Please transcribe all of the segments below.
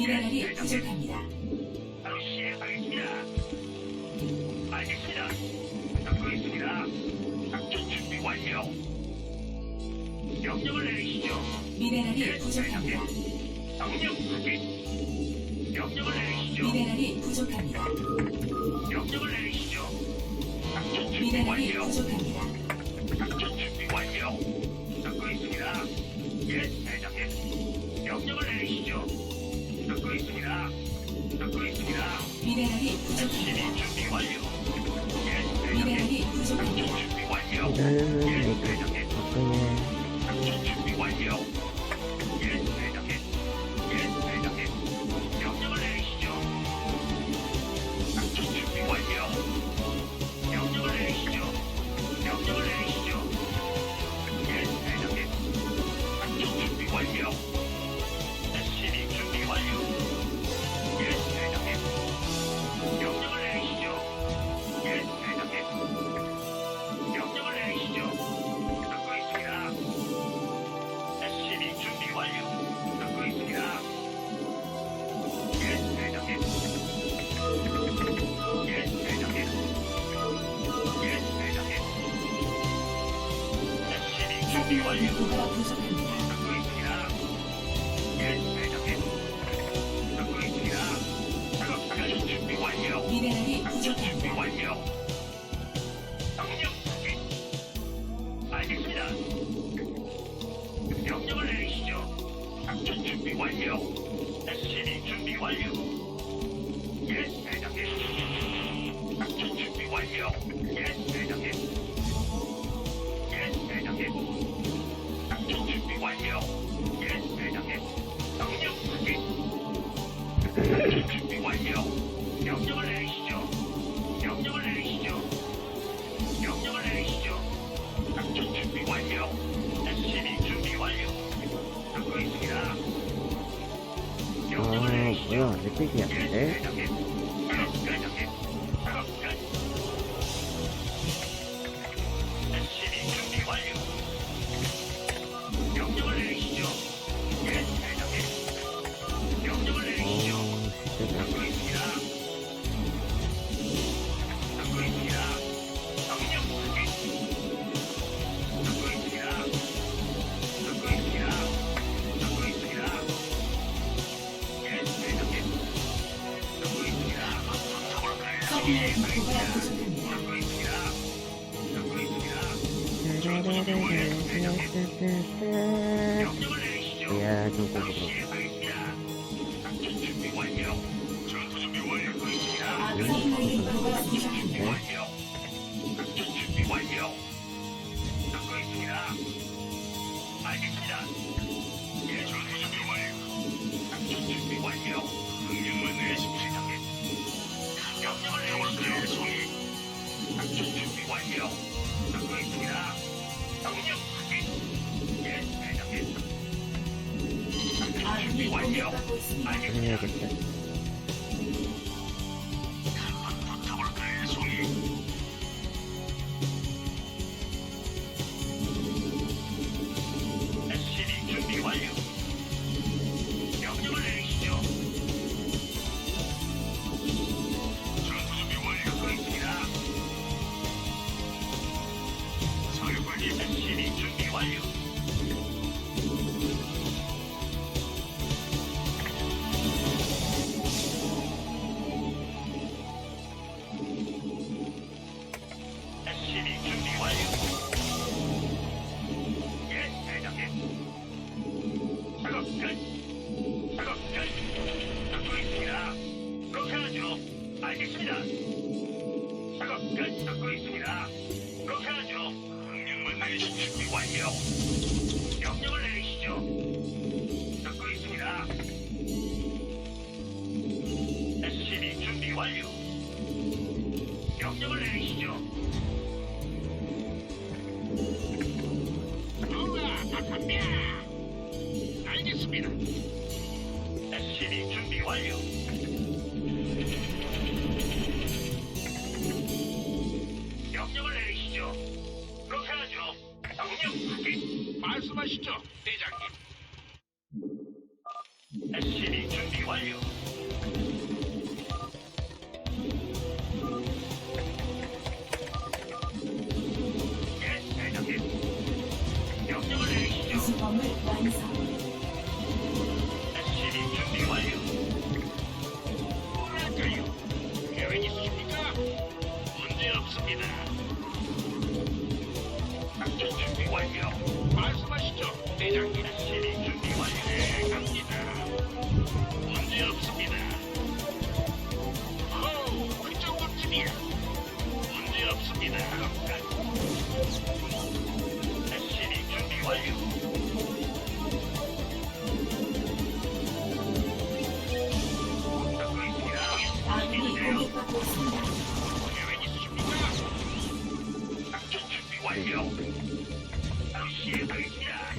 미네랄이 부족합니다. 아저씨, 알겠습니다. 알겠습니다. 듣고 있습니다. 작전 준비 완료. 명령을 내리시죠. 미네랄이 네, 부족합니다. 명령 확인. 명령을 내리시죠. 미네랄이 부족합니다. 명령을 내리시죠. 작전 준비 미네랄이 완료. 부족합니다. 작전 준비 완료. 듣고 있습니다. 예. 듣고 있습니다. 미네랄이 부족합니다. SCB 준비 완료. 예, 대장님. 미네랄이 부족합니다. 작전 준비 완료. 예, 대장님. 작전 준비 완료. 另外一组的话我 찌개인데 야, 좀 꼬부러. 준비 완료. 전투 준비 완료. 네. 하십시오. 듣고 있습니다. 정력 확인. 예, 대장님. 준비 완료. 알겠습니다. 있습니다. 작업 끝 듣고 있습니다. 그렇게 하죠. 명령만 내리십시오. 완료. 명령을 내리시죠. 듣고 있습니다. SCB 준비 완료. 명령을 내리시죠.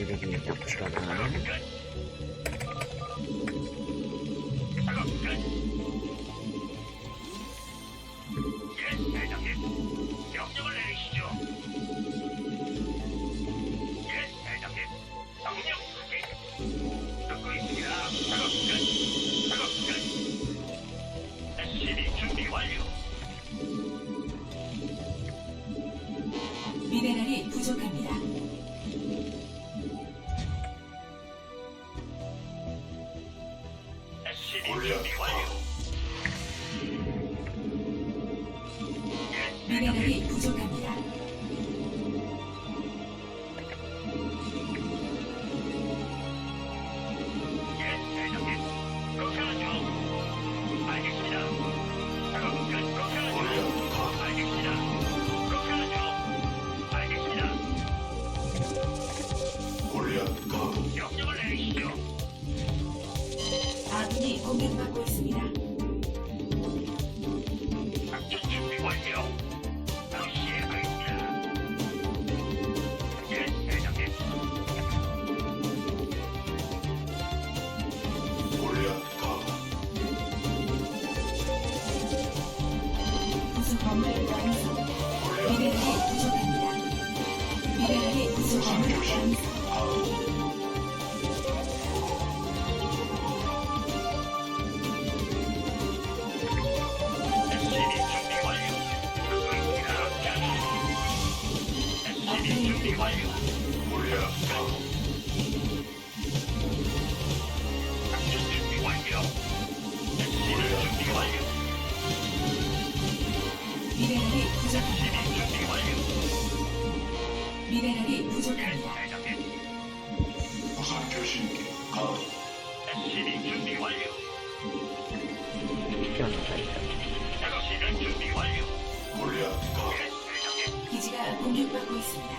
Biri değil yapmışlar bunları. 준비 완료. 미네랄이 부족합니다. 건물 완성. 미네랄이 부족합니다. 미네랄이 부족합니다. 공격받고 있습니다.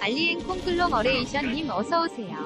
알리엔 콩글로 어레이션님 어서 오세요.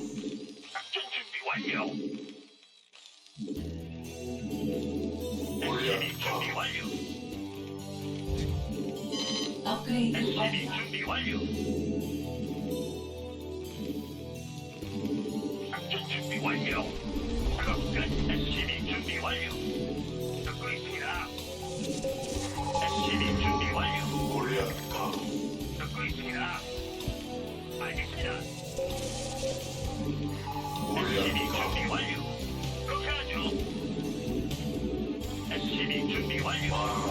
Game.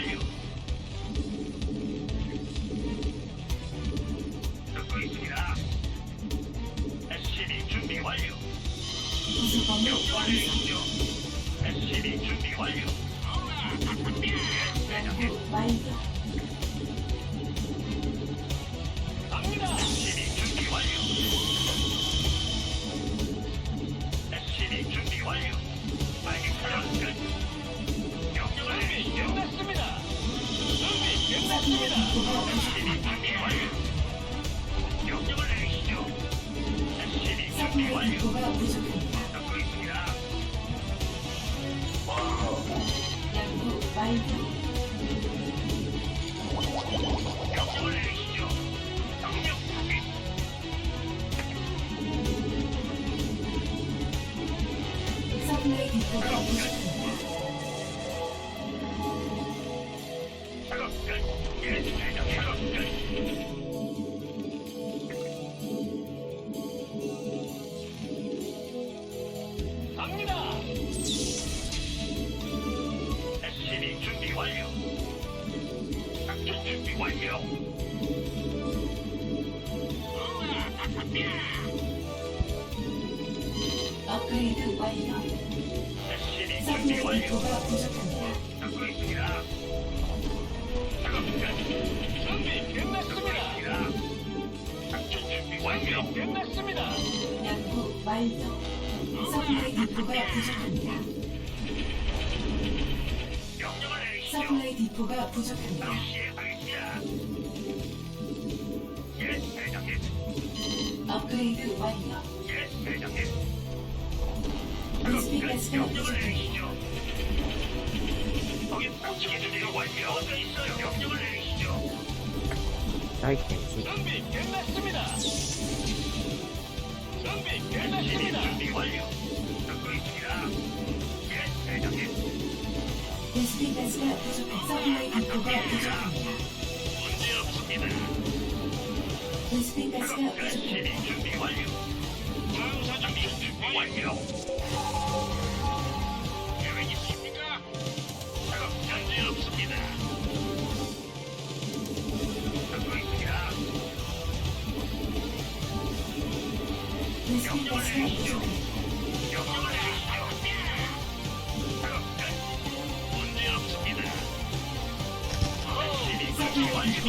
완료. 듣고 있습니다. SCB 준비 완료. 부속 건물 완성. 내리시죠. SCB 준비 완료. Bye. 준비 완료. 끝났습니다. 연구 완료. 서플라이 디포가 부족합니다. 명령을 내리시죠. 서플라이 디포가 부족합니다. 바로 시행하겠습니다. 예, 대장님. 업그레이드 완료. 예, 대장님. 가스가 명령을 부족합니다. 내리시죠. 거기 빡치게 준비 완료. 어서 있어요. 명령을 내리시죠. 사이트 시 준비 끝났습니다. 준비 준비 완료. 서플라이 완료.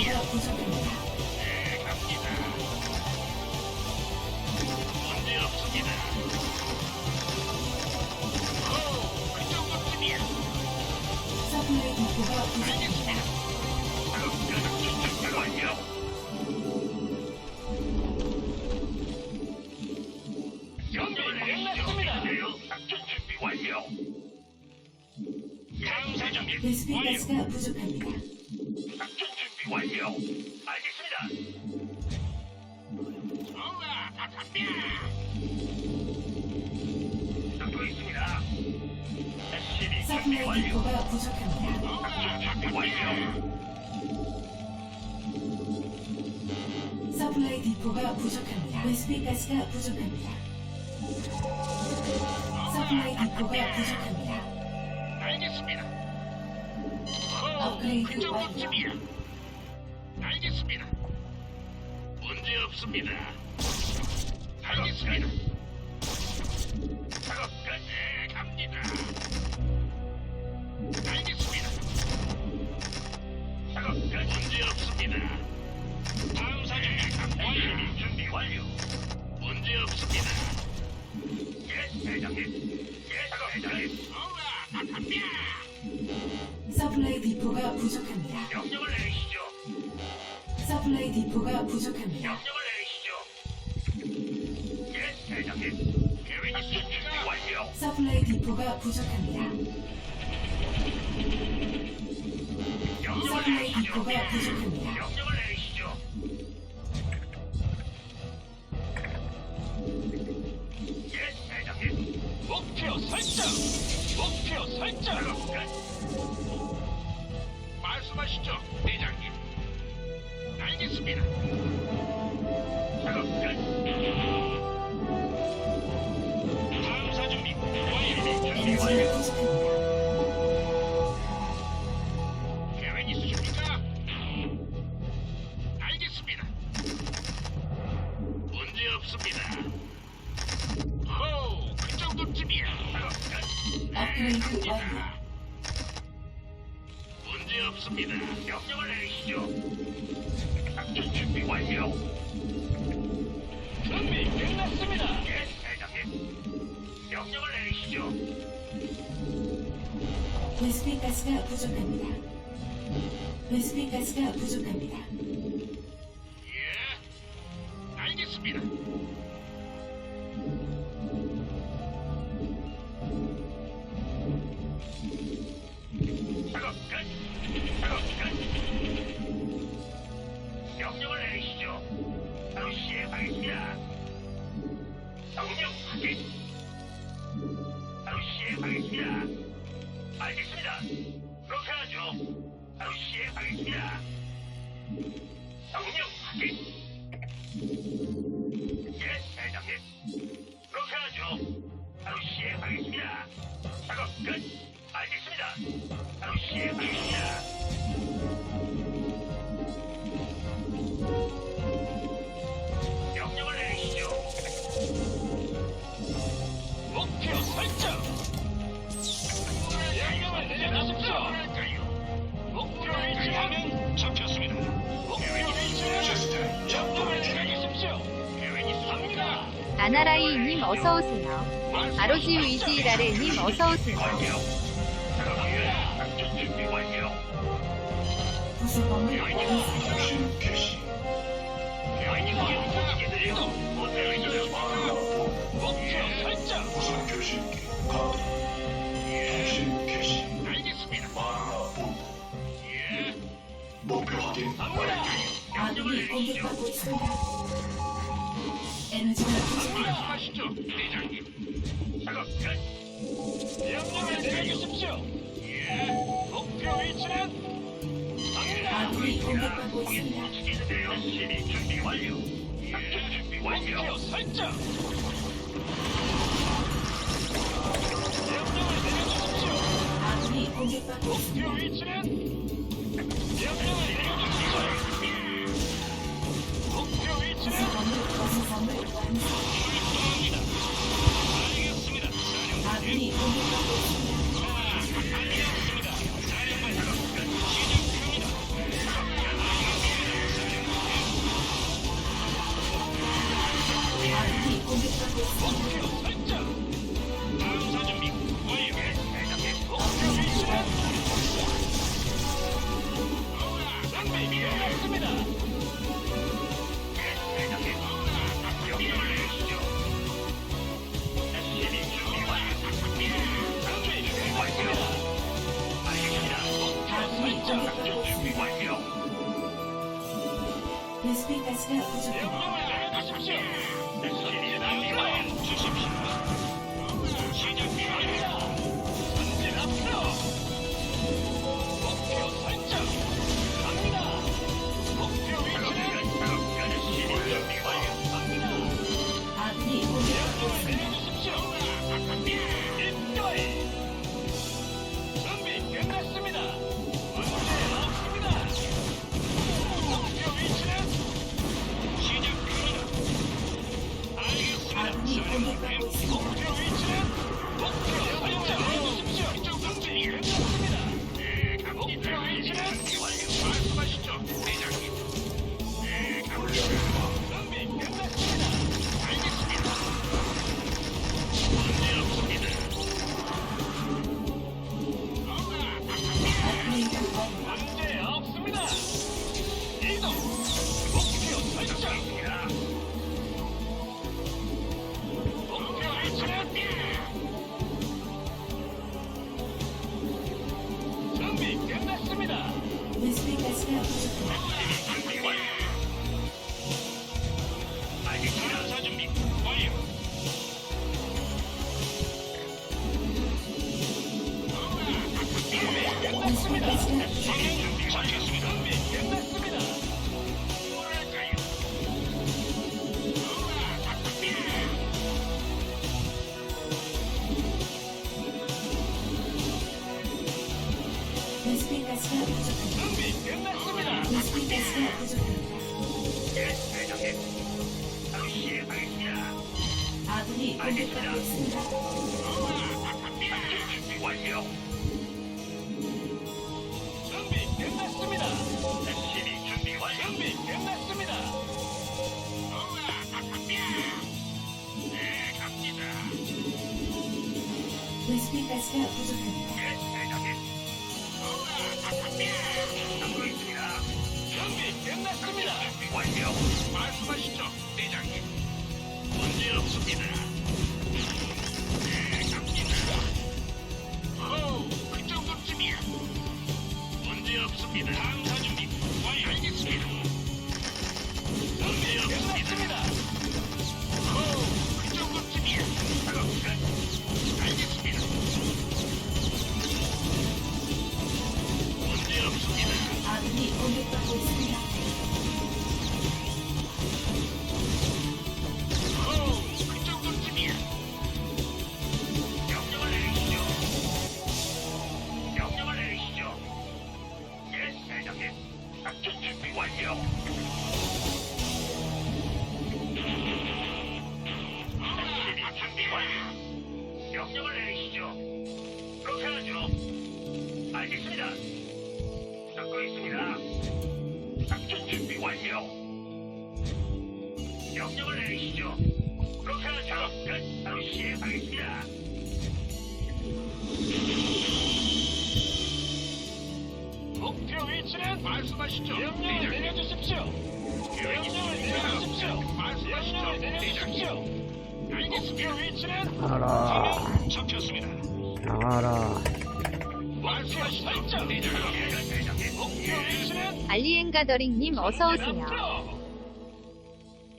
디포가 부족합니다. 가스가 부족합니다. 서플라이 디포가 부족합니다. 알겠습니다. 업그레이드 그 정도쯤이야. 알겠습니다. 문제 없습니다. 알겠습니다. 작업 끝. 네, 갑니다. 알겠습니다. 작업 끝. 문제 없습니다. 다음 사진 완료. 준비 완료. 대장님. 예, 대장님. 서플라이 디포가 부족합니다. 명령을 내리시죠. 서플라이 디포가 부족합니다. 명령을 내리시죠. 예, 대장님. 계획 있으십니까? 완료. 서플라이 디포가 부족합니다. 명령을 서플라이 내리시죠. 디포가 부족합니다. 명령을 업그레이드 완료. 문제 없습니다. 명령을 내리시죠. 작전 준비 완료. 준비 끝났습니다. 예, 대장님. 명령을 내리시죠. 베스핀 가스가 부족합니다. 베스핀 가스가 부족합니다. 예, 알겠습니다. 확인. 바로 시행하겠습니다. 알겠습니다. 그렇게 하죠. 바로 시행하겠습니다. 명령 확인. 예, 대장님. 그렇게 하죠. 바로 시행하겠습니다. 작업 끝. 알겠습니다. 바로 시행하겠습니다. 아나라이님 어서오세요. 아로지 위지라레님 어서오세요. 목표 예. 목표 확인 아군이. 공격받고 있습니다. 에너지가 부족합니다. 말씀하시죠, 대장님. 작업 끝. 명령을 내려주십시오. 예. 목표 위치는 갑니다. 아군이 공격받고 있습니다. 움직이는데요. 준비 완료. 작전 준비 완료. 목표 설정. 명령을 내려주십시오. 아군이 공격받고 목표 있습니다. 위치는 명령을 알겠습니다. 공 베스핀 가스가 부족합니다. 명령을. 목표 위치는 목표 가스가 부족합니다. 예, 대장님. 듣고 있습니다. 준비 끝났습니다. 완료. 말씀하시죠, 대장님. 문제 없습니다. 말씀하시죠. 명령을 내려주십시오. 명령을 내려주십시오. 말씀하시죠. 내려주십시오. 알겠습니다. 목표 위치는 나가라. 잡혔습니다. 나가라. 말씀하시죠. 대장님. 목표 위치는 알리엔가더링님 어서오세요.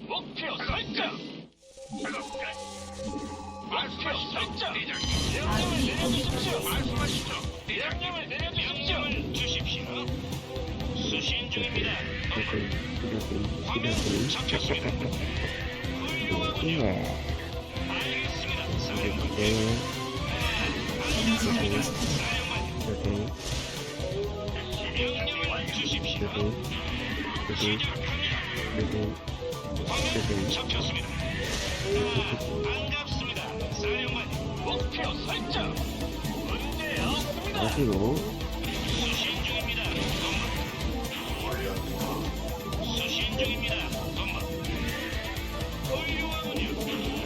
목표 설정. 목표 설정. 명령을 내려주십시오. 말씀하시죠. 명령을 내려주십시오. 주십시오. 수신 중입니다. 시려들, 화면. 잡혔습니다. 예. 알겠습니다. 사령관. 네. 에너지가. 네. 네. 네. 네. 아. 중입니다. 건물. 훌륭하군요.